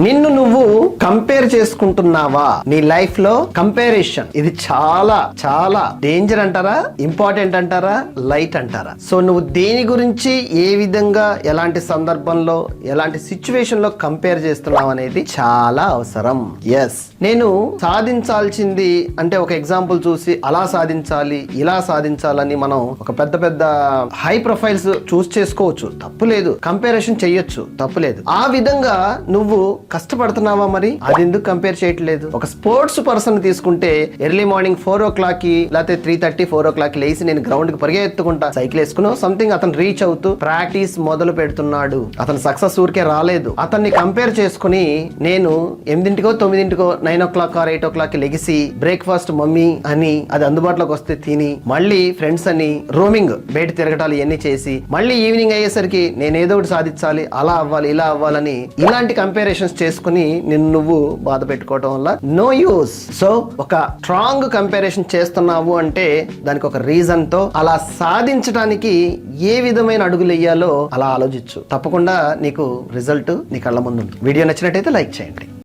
నిన్ను నువ్వు కంపేర్ చేసుకుంటున్నావా? నీ లైఫ్లో కంపారిషన్ ఇది చాలా చాలా డేంజర్ అంటారా? ఇంపార్టెంట్ అంటారా? లైట్ అంటారా? సో నువ్వు దేని గురించి ఏ విధంగా ఎలాంటి సందర్భంలో ఎలాంటి సిచ్యువేషన్లో కంపేర్ చేస్తున్నావు అనేది చాలా అవసరం. ఎస్ నేను సాధించాల్సింది అంటే ఒక ఎగ్జాంపుల్ చూసి అలా సాధించాలి ఇలా సాధించాలని మనం ఒక పెద్ద పెద్ద హై ప్రొఫైల్స్ చూస్ చేసుకోవచ్చు. తప్పు లేదు. కంపారిషన్ చెయ్యొచ్చు తప్పు లేదు. ఆ విధంగా నువ్వు కష్టపడుతున్నావా మరి? అది ఎందుకు కంపేర్ చేయట్లేదు? ఒక స్పోర్ట్స్ పర్సన్ తీసుకుంటే ఎర్లీ మార్నింగ్ ఫోర్ ఓ క్లాక్కి లేకపోతే three thirty four o'clock లేచి నేను గ్రౌండ్కి పరిగెత్తుకుంటా. సైకిల్ వేసుకున్నావు సంథింగ్ అతను రీచ్ అవుతూ ప్రాక్టీస్ మొదలు పెడుతున్నాడు. అతను సక్సెస్ ఊరికే రాలేదు. అతన్ని కంపేర్ చేసుకుని నేను ఎనిమిదింటికో తొమ్మిదింటికో nine o'clock or eight o'clock లెగిసి బ్రేక్ఫాస్ట్ మమ్మీ అని అది అందుబాటులోకి వస్తే తిని మళ్ళీ ఫ్రెండ్స్ అని రోమింగ్ బయట తిరగటాలు ఇవన్నీ చేసి మళ్ళీ ఈవినింగ్ అయ్యేసరికి నేను ఏదో ఒకటి సాధించాలి అలా అవ్వాలి ఇలా అవ్వాలని ఇలాంటి కంపారిజన్స్ చేసుకుని నిన్ను నువ్వు బాధ పెట్టుకోవటం వల్ల నో యూస్ సో ఒక స్ట్రాంగ్ కంపారిజన్ చేస్తున్నావు అంటే దానికి ఒక రీజన్తో అలా సాధించడానికి ఏ విధమైన అడుగులు వేయాలో అలా ఆలోచించు. తప్పకుండా నీకు రిజల్ట్ నీ కళ్ళ ముందు ఉంది. వీడియో నచ్చినట్టయితే లైక్ చేయండి.